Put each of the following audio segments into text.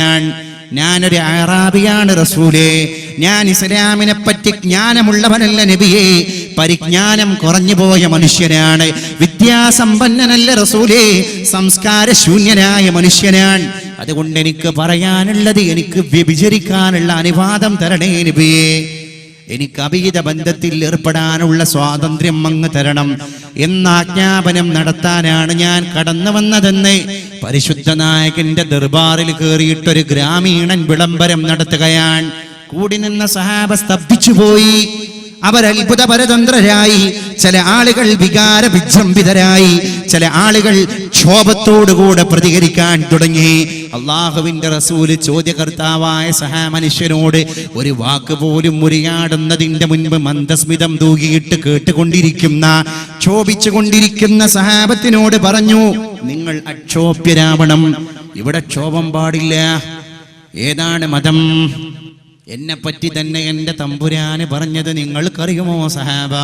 ഞാൻ ഞാനൊരു അറാബിയാണ് റസൂലേ. ഞാൻ ഇസ്ലാമിനെ പറ്റി ജ്ഞാനമുള്ളവനല്ല നബിയെ. പരിജ്ഞാനം കുറഞ്ഞു പോയ മനുഷ്യനാണ്. വിദ്യാസമ്പന്നനല്ല റസൂലേ. സംസ്കാര ശൂന്യനായ മനുഷ്യനാണ്. അതുകൊണ്ട് എനിക്ക് പറയാനുള്ളത് എനിക്ക് വ്യഭിചരിക്കാനുള്ള അനുവാദം തരണേ നബിയെ. എനിക്ക് അഭീത ബന്ധത്തിൽ ഏർപ്പെടാനുള്ള സ്വാതന്ത്ര്യം അങ്ങ് തരണം. എന്ന ആജ്ഞാപനം നടത്താനാണ് ഞാൻ കടന്നു വന്നതെന്ന് പരിശുദ്ധ നായകന്റെ ദർബാറിൽ കയറിയിട്ടൊരു ഗ്രാമീണൻ വിളംബരം നടത്തുകയാണ്. കൂടി നിന്ന സഹാബ സ്തബ്ധിച്ചുപോയി. അവർ അത്ഭുത പരതന്ത്രരായി ചില ആളുകൾ വികാര വിജൃംഭിതരായി ചില ആളുകൾ ക്ഷോഭത്തോടുകൂടെ പ്രതികരിക്കാൻ തുടങ്ങി. അള്ളാഹുവിന്റെ റസൂൽ ചോദ്യകർത്താവായ സഹാ മനുഷ്യനോട് ഒരു വാക്ക് പോലും മുറിയാടുന്നതിന്റെ മുൻപ് മന്ദസ്മിതം തൂകിയിട്ട് കേട്ടുകൊണ്ടിരിക്കുന്ന ക്ഷോഭിച്ചുകൊണ്ടിരിക്കുന്ന സഹാബത്തിനോട് പറഞ്ഞു നിങ്ങൾ അക്ഷോഭ്യരാവണം ഇവിടെ ക്ഷോഭം പാടില്ല. ഏതാണ് മതം? എന്നെ പറ്റി തന്നെ എന്റെ തമ്പുരാന് പറഞ്ഞത് നിങ്ങൾക്കറിയുമോ സഹാബ?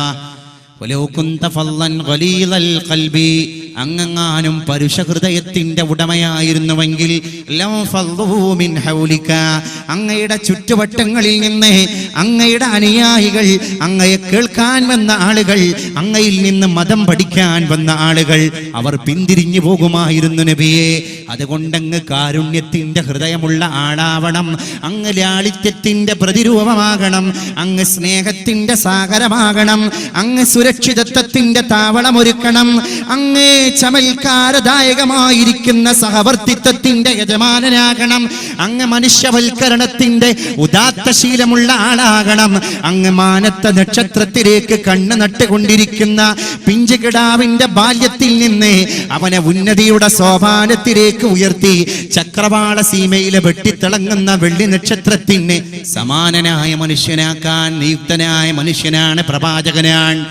ഫള്ളൻ ഖലീലൽ ഖൽബി. അങ്ങങ്ങാനും പരുഷ ഹൃദയത്തിന്റെ ഉടമയായിരുന്നുവെങ്കിൽ അങ്ങയുടെ ചുറ്റുവട്ടങ്ങളിൽ നിന്ന് അങ്ങയുടെ അനുയായികൾ അങ്ങയെ കേൾക്കാൻ വന്ന ആളുകൾ അങ്ങയിൽ നിന്ന് മതം പഠിക്കാൻ വന്ന ആളുകൾ അവർ പിന്തിരിഞ്ഞു പോകുമായിരുന്നു നബിയെ. അതുകൊണ്ടങ്ങ് കാരുണ്യത്തിന്റെ ഹൃദയമുള്ള ആളാവണം അങ്ങ് ലാളിത്യത്തിന്റെ പ്രതിരൂപമാകണം അങ്ങ് സ്നേഹത്തിന്റെ സാഗരമാകണം അങ്ങ് സുരക്ഷിതത്വത്തിന്റെ താവളമൊരുക്കണം അങ്ങ് ചമൽക്കാരദായകമായിരിക്കുന്ന സഹവർത്തിത്വത്തിന്റെ യജമാനനാകണം. അങ്ങ് മനുഷ്യവൽക്കരണത്തിന്റെ ഉദാത്ത ശീലമുള്ള ആളാകണം. അങ്ങ് മാനത്ത നക്ഷത്രത്തിലേക്ക് കണ്ണ് നട്ടുകൊണ്ടിരിക്കുന്ന പിഞ്ചുകിടാവിന്റെ ബാല്യത്തിൽ നിന്ന് അവനെ ഉന്നതിയുടെ സോപാനത്തിലേക്ക് ഉയർത്തി ചക്രവാള സീമയിലെ വെട്ടിത്തിളങ്ങുന്ന വെള്ളി നക്ഷത്രത്തിന് സമാനനായ മനുഷ്യനാക്കാൻ നിയുക്തനായ മനുഷ്യനാണ് പ്രവാചകനാണ്.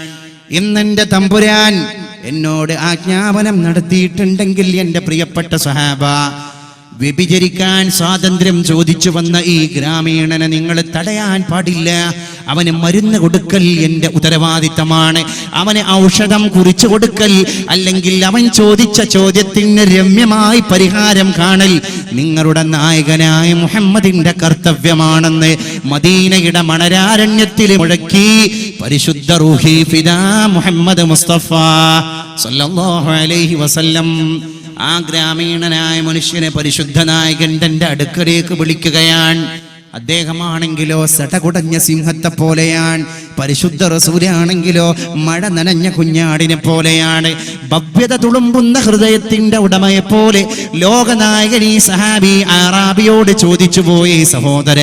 ഇന്നെന്റെ തമ്പുരാൻ എന്നോട് ആജ്ഞാപനം നടത്തിയിട്ടുണ്ടെങ്കിൽ എന്റെ പ്രിയപ്പെട്ട സഹാബ വ്യഭിചരിക്കാൻ സ്വാതന്ത്ര്യം ചോദിച്ചു വന്ന ഈ ഗ്രാമീണനെ നിങ്ങൾ തടയാൻ പാടില്ല. അവന് മരുന്ന് കൊടുക്കൽ എന്റെ ഉത്തരവാദിത്തമാണ്. അവന് ഔഷധം കുറിച്ചു കൊടുക്കൽ അല്ലെങ്കിൽ അവൻ ചോദിച്ച ചോദ്യത്തിന് രമ്യമായി പരിഹാരം കാണൽ നിങ്ങളുടെ നായകനായ മുഹമ്മദിന്റെ കർത്തവ്യമാണെന്ന് മദീനയുടെ മണരാരണ്യത്തിൽ മുഴക്കി പരിശുദ്ധ റൂഹി ഫിദാ മുഹമ്മദ് മുസ്തഫ സല്ലല്ലാഹു അലൈഹി വസല്ലം ആ ഗ്രാമീണനായ മനുഷ്യനെ പരിശുദ്ധ നായകൻ തന്റെ അടുക്കലേക്ക് വിളിക്കുകയാണ്. അദ്ദേഹമാണെങ്കിലോ സടകുടഞ്ഞ സിംഹത്തെ പോലെയാണ് പരിശുദ്ധ റസൂലാണെങ്കിലോ മഴ നനഞ്ഞ കുഞ്ഞാടിനെ പോലെയാണ്. ഭവ്യത തുളുമ്പുന്ന ഹൃദയത്തിന്റെ ഉടമയെ പോലെ ലോകനായകൻ ഈ സഹാബി ആറാബിയോട് ചോദിച്ചു പോയി സഹോദര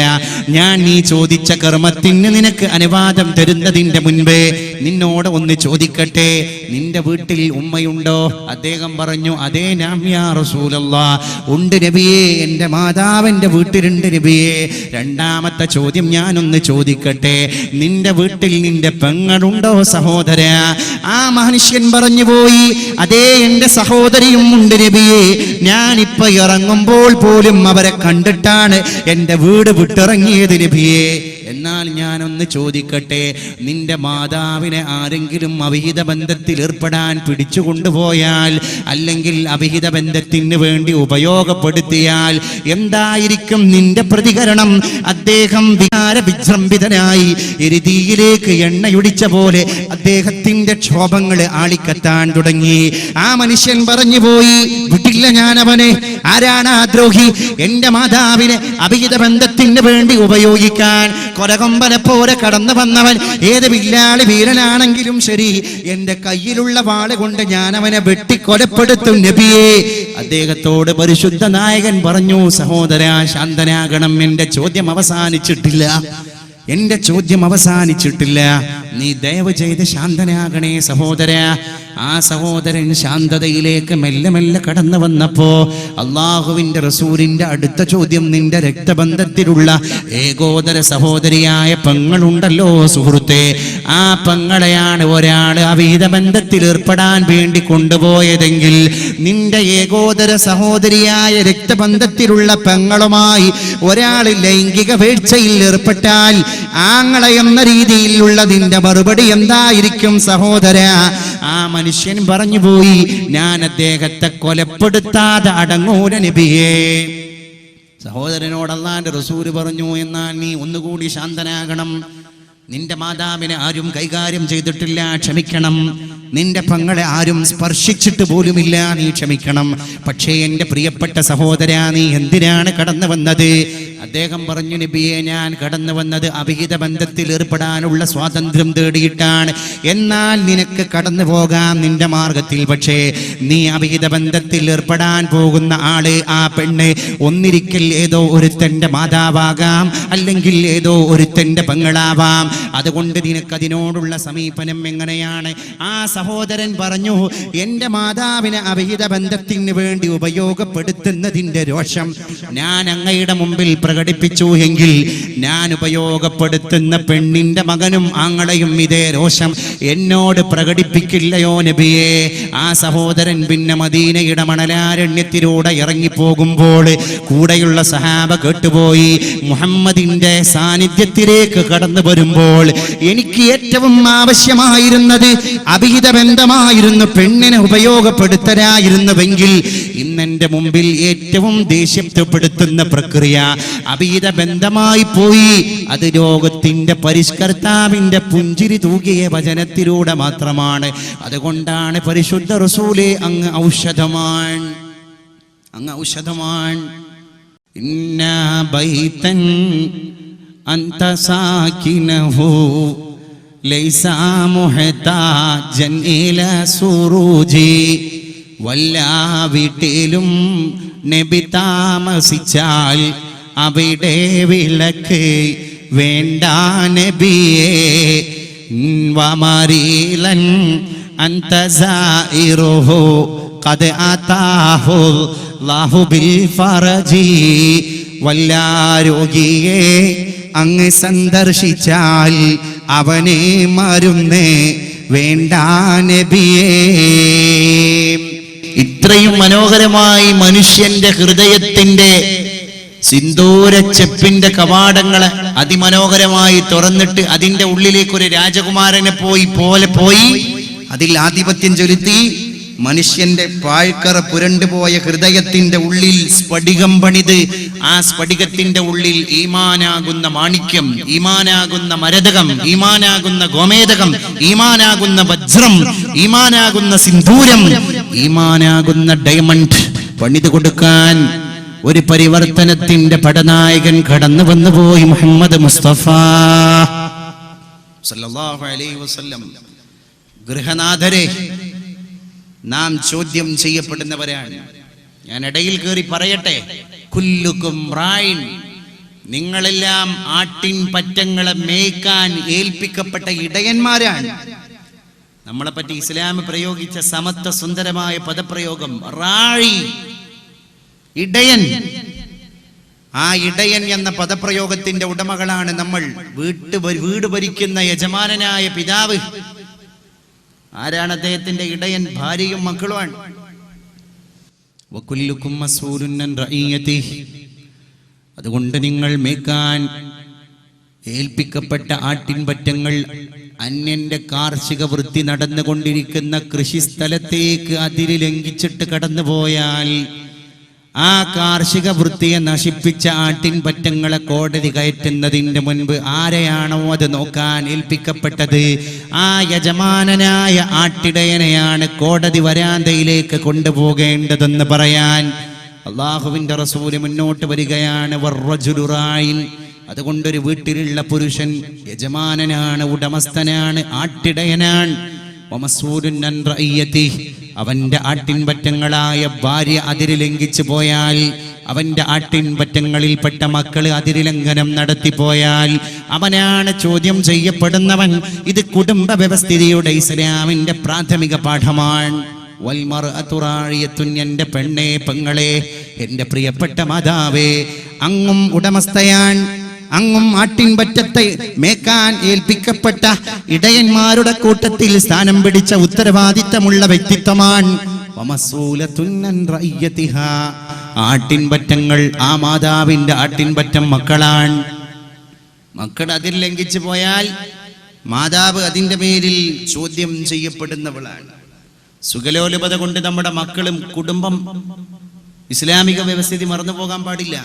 ഞാൻ നീ ചോദിച്ച കർമ്മത്തിന് നിനക്ക് അനുവാദം തരുന്നതിന്റെ മുൻപേ നിന്നോട് ഒന്ന് ചോദിക്കട്ടെ? നിന്റെ വീട്ടിൽ ഉമ്മയുണ്ടോ? അദ്ദേഹം പറഞ്ഞു അതേ നാമ്യാ റസൂലല്ലാ. ഉണ്ട് നബിയേ എന്റെ മാതാവിന്റെ വീട്ടിലുണ്ട് നബിയേ. രണ്ടാമത്തെ ചോദ്യം ഞാനൊന്ന് ചോദിക്കട്ടെ? നിന്റെ വീട്ടിൽ നിന്റെ പെങ്ങളുണ്ടോ സഹോദര? ആ മനുഷ്യൻ പറഞ്ഞു പോയി അതേ എന്റെ സഹോദരിയും ഉണ്ട് നബിയേ. ഞാനിപ്പോ ഇറങ്ങുമ്പോൾ പോലും അവരെ കണ്ടിട്ടാണ് എന്റെ വീട് വിട്ടിറങ്ങിയത് രബിയെ എന്നാൽ ഞാനൊന്ന് ചോദിക്കട്ടെ നിന്റെ മാതാവിനെ ആരെങ്കിലും അവിഹിത ബന്ധത്തിൽ ഏർപ്പെടാൻ പിടിച്ചു കൊണ്ടുപോയാൽ അല്ലെങ്കിൽ അവിഹിത ബന്ധത്തിന് വേണ്ടി ഉപയോഗപ്പെടുത്തിയാൽ എന്തായിരിക്കും നിന്റെ പ്രതികരണം? അദ്ദേഹം വികാര വിജൃംഭിതനായി എരുതിയിലേക്ക് എണ്ണയൊടിച്ച പോലെ അദ്ദേഹത്തിന്റെ ക്ഷോഭങ്ങൾ ആളിക്കത്താൻ തുടങ്ങി. ആ മനുഷ്യൻ പറഞ്ഞു പോയി വിട്ടില്ല ഞാൻ അവനെ ആരാണ് ആ ദ്രോഹി? എന്റെ മാതാവിനെ അഭിഹിത ബന്ധത്തിന് വേണ്ടി ഉപയോഗിക്കാൻ കൊലകൊമ്പനെ പോലെ കടന്നു വന്നവൻ. ഏത് വില്ലാളി വീരനാണെങ്കിലും ശരി എന്റെ കയ്യിലുള്ള വാൾ കൊണ്ട് ഞാൻ അവനെ വെട്ടിക്കൊലപ്പെടുത്തും നബിയെ. അദ്ദേഹത്തോട് പരിശുദ്ധ നായകൻ പറഞ്ഞു സഹോദര ശാന്തനാകണം. എന്റെ ചോദ്യം അവസാനിച്ചിട്ടില്ല. എന്റെ ചോദ്യം അവസാനിച്ചിട്ടില്ല. നീ ദയവ് ചെയ്ത് ശാന്തനാകണേ സഹോദര. ആ സഹോദരൻ ശാന്തതയിലേക്ക് മെല്ലെ മെല്ലെ കടന്നു വന്നപ്പോ അള്ളാഹുവിന്റെ റസൂലിന്റെ അടുത്ത ചോദ്യം നിന്റെ രക്തബന്ധത്തിലുള്ള ഏകോദര സഹോദരിയായ പെങ്ങളുണ്ടല്ലോ സുഹൃത്തെ. ആ പെങ്ങളെയാണ് ഒരാൾ അവീതബന്ധത്തിൽ ഏർപ്പെടാൻ വേണ്ടി കൊണ്ടുപോയതെങ്കിൽ നിന്റെ ഏകോദര സഹോദരിയായ രക്തബന്ധത്തിലുള്ള പെങ്ങളുമായി ഒരാൾ ലൈംഗിക വീഴ്ചയിൽ ഏർപ്പെട്ടാൽ ആങ്ങളെ എന്ന രീതിയിലുള്ള നിന്റെ മറുപടി എന്തായിരിക്കും സഹോദര? ആ മനുഷ്യൻ പറഞ്ഞു പോയി ഞാൻ അദ്ദേഹത്തെ കൊലപ്പെടുത്താതെ അടങ്ങൂല നബിയേ. സഹോദരനോട് റസൂൽ പറഞ്ഞു എന്നാൽ നീ ഒന്നുകൂടി ശാന്തനാകണം. നിന്റെ മാതാവിനെ ആരും കൈകാര്യം ചെയ്തിട്ടില്ല ക്ഷമിക്കണം. നിന്റെ പങ്ങളെ ആരും സ്പർശിച്ചിട്ട് പോലുമില്ല നീ ക്ഷമിക്കണം. പക്ഷേ എന്റെ പ്രിയപ്പെട്ട സഹോദര നീ എന്തിനാണ് കടന്നു വന്നത്? അദ്ദേഹം പറഞ്ഞു നബിയെ ഞാൻ കടന്നു വന്നത് അവിഹിത ബന്ധത്തിൽ ഏർപ്പെടാനുള്ള സ്വാതന്ത്ര്യം തേടിയിട്ടാണ്. എന്നാൽ നിനക്ക് കടന്നു പോകാം നിന്റെ മാർഗത്തിൽ. പക്ഷേ നീ അവിഹിത ബന്ധത്തിൽ ഏർപ്പെടാൻ പോകുന്ന ആൾ ആ പെണ്ണ്. ഒന്നിരിക്കൽ ഏതോ തന്റെ മാതാവാകാം അല്ലെങ്കിൽ ഏതോ തന്റെ പെങ്ങളാവാം. അതുകൊണ്ട് നിനക്ക് അതിനോടുള്ള സമീപനം എങ്ങനെയാണ്? ആ സഹോദരൻ പറഞ്ഞു എന്റെ മാതാവിനെ അവിഹിത ബന്ധത്തിന് വേണ്ടി ഉപയോഗപ്പെടുത്തുന്നതിന്റെ രോഷം ഞാൻ അങ്ങയുടെ മുമ്പിൽ പ്രകടിപ്പിച്ചു എങ്കിൽ ഞാൻ ഉപയോഗപ്പെടുത്തുന്ന പെണ്ണിന്റെ മകനും ആങ്ങളെയും ഇതേ രോഷം എന്നോട് പ്രകടിപ്പിക്കില്ലയോ നബിയെ? ആ സഹോദരൻ പിന്നെ മദീനയുടെ മണലാരണ്യത്തിലൂടെ ഇറങ്ങിപ്പോകുമ്പോൾ കൂടെയുള്ള സഹാബ കേട്ടുപോയി മുഹമ്മദിന്റെ സാന്നിധ്യത്തിലേക്ക് കടന്നു വരുമ്പോൾ എനിക്ക് ഏറ്റവും ആവശ്യമായിരുന്നത് അഭിഹിത ബന്ധമായിരുന്നു പെണ്ണിനെ ഉപയോഗപ്പെടുത്തരായിരുന്നുവെങ്കിൽ ഇന്നെന്റെ മുമ്പിൽ ഏറ്റവും ദേഷ്യപ്പെടുത്തുന്ന പ്രക്രിയ അഭീത ബന്ധമായി പോയി. അത് രോഗത്തിന്റെ പരിഷ്കർത്താവിന്റെ പുഞ്ചിരി തൂകിയ വചനത്തിലൂടെ മാത്രമാണ്. അതുകൊണ്ടാണ് പരിശുദ്ധ റസൂലെ അങ്ങ് ഔഷധമാണ് അങ്ങ് ഔഷധമാണ് ഇന്ന ബൈത്തൻ അന്ത സാകിനഹു ലൈസ മുഹതാജൻ ഇല സുറൂജി വല്ലാ വീട്ടിലും നബി താമസിച്ചാൽ അവിടെ വിളക്ക് വേണ്ട നബിയേ വമരീലൻ അന്ത സായിറുഹു قد آتاه الله بالفرج വല്ലാരോഗിയെ അങ്ങ് സന്ദർശിച്ചാൽ അവനെ മരുന്നേ വേണ്ട ഇത്രയും മനോഹരമായി മനുഷ്യന്റെ ഹൃദയത്തിന്റെ സിന്ദൂര ചെപ്പിന്റെ കവാടങ്ങളെ അതിമനോഹരമായി തുറന്നിട്ട് അതിന്റെ ഉള്ളിലേക്ക് ഒരു രാജകുമാരനെ പോയി പോലെ പോയി. അതിൽ ആധിപത്യം ചെലുത്തി. മനുഷ്യന്റെ പാഴ്ക്കറ പുരണ്ടുപോയ ഹൃദയത്തിന്റെ ഉള്ളിൽ സ്ഫടികം പണിത് ആ സ്ഫടികത്തിന്റെ ഉള്ളിൽ ഈമാനാകുന്ന മാണിക്യം ഈമാനാകുന്ന മരതകം ഈമാനാകുന്ന ഗോമേതകം ഈമാനാകുന്ന വജ്രം ഈമാനാകുന്ന സിന്ദൂരം ഈമാനാകുന്ന ഡയമണ്ട് പണിത് കൊടുക്കാൻ ഒരു പരിവർത്തനത്തിന്റെ പടനായകൻ കടന്നു വന്നുപോയി മുഹമ്മദ് മുസ്തഫ. സല്ലല്ലാഹു അലൈഹി വസല്ലം. ഗൃഹനാഥരെ നാം ചോദ്യം ചെയ്യപ്പെടുന്നവരാണ്. ഞാൻ ഇടയിൽ കയറി പറയട്ടെ. കുല്ലുക്കും റായിൻ നിങ്ങളെല്ലാം ആട്ടിൻ പറ്റങ്ങളെ മേയ്ക്കാൻ ഏൽപ്പിക്കപ്പെട്ട ഇടയന്മാരാണ്. നമ്മളെ പറ്റി ഇസ്ലാം പ്രയോഗിച്ച സമത്വ സുന്ദരമായ പദപ്രയോഗം റായി ഇടയൻ. ആ ഇടയൻ എന്ന പദപ്രയോഗത്തിന്റെ ഉടമകളാണ് നമ്മൾ. വീട്ട് വീട് ഭരിക്കുന്ന യജമാനനായ പിതാവ്. ആരാണ് അദ്ദേഹത്തിന്റെ ഇടയൻ ഭാര്യയും മക്കളുമാണ്? അതുകൊണ്ട് നിങ്ങൾ മേക്കാൻ ഏൽപ്പിക്കപ്പെട്ട ആട്ടിൻപറ്റങ്ങൾ അന്യന്റെ കാർഷിക വൃത്തി നടന്നുകൊണ്ടിരിക്കുന്ന കൃഷിസ്ഥലത്തേക്ക് അതിര് ലംഘിച്ചിട്ട് കടന്നുപോയാൽ ആ കാർഷിക വൃത്തിയെ നശിപ്പിച്ച ആട്ടിൻപറ്റങ്ങളെ കോടതി കയറ്റുന്നതിന് മുൻപ് ആരെയാണോ അത് നോക്കാൻ ഏൽപ്പിക്കപ്പെട്ടത് ആ യജമാനനായ ആട്ടിടയനെയാണ് കോടതി വരാന്തയിലേക്ക് കൊണ്ടുപോകേണ്ടതെന്ന് പറയാൻ അള്ളാഹുവിന്റെ റസൂൽ മുന്നോട്ട് വരികയാണ്. അതുകൊണ്ടൊരു വീട്ടിലുള്ള പുരുഷൻ യജമാനനാണ് ഉടമസ്ഥനാണ് ആട്ടിടയനാണ്. അവന്റെ ആട്ടിൻപറ്റങ്ങളായ ഭാര്യ അതിര് ലംഘിച്ചു പോയാൽ അവന്റെ ആട്ടിൻപറ്റങ്ങളിൽപ്പെട്ട മക്കൾ അതിരിലംഘനം നടത്തിപ്പോയാൽ അവനാണ് ചോദ്യം ചെയ്യപ്പെടുന്നവൻ. ഇത് കുടുംബ വ്യവസ്ഥിതിയുടെ ഇസ്ലാമിന്റെ പ്രാഥമിക പാഠമാണ്. റാഴിയത്തുൻ എന്റെ പെണ്ണേ പെങ്ങളെ എന്റെ പ്രിയപ്പെട്ട മാതാവേ അങ്ങും ഉടമസ്ഥയാൻ അങ്ങും ആട്ടിൻപറ്റത്തെ മേക്കാൻ ഏൽപ്പിക്കപ്പെട്ട ഇടയന്മാരുടെ കൂട്ടത്തിൽ സ്ഥാനം പിടിച്ച ഉത്തരവാദിത്തമുള്ള വ്യക്തിത്വമാണ്. ആട്ടിൻപറ്റങ്ങൾ ആ മാതാവിന്റെ ആട്ടിൻപറ്റം മക്കളാണ്. മക്കൾ അതിൽ ലംഘിച്ചു പോയാൽ മാതാവ് അതിന്റെ പേരിൽ ചോദ്യം ചെയ്യപ്പെടുന്നവളാണ്. സുഖലോലുപത കൊണ്ട് നമ്മുടെ മക്കളും കുടുംബം ഇസ്ലാമിക വ്യവസ്ഥിതി മറന്നു പോകാൻ പാടില്ല.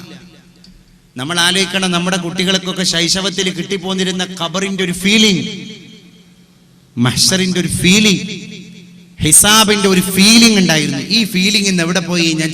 നമ്മൾ ആലോചിക്കണം നമ്മുടെ കുട്ടികൾക്കൊക്കെ ശൈശവത്തിൽ കിട്ടിപ്പോന്നിരുന്ന കബറിന്റെ ഒരു ഫീലിംഗ് മഹ്സറിന്റെ ഒരു ഫീലിംഗ് ഹിസാബിന്റെ ഒരു ഫീലിംഗ് ഉണ്ടായിരുന്നു. ഈ ഫീലിംഗ് ഇന്ന് എവിടെ പോയി? ഞാൻ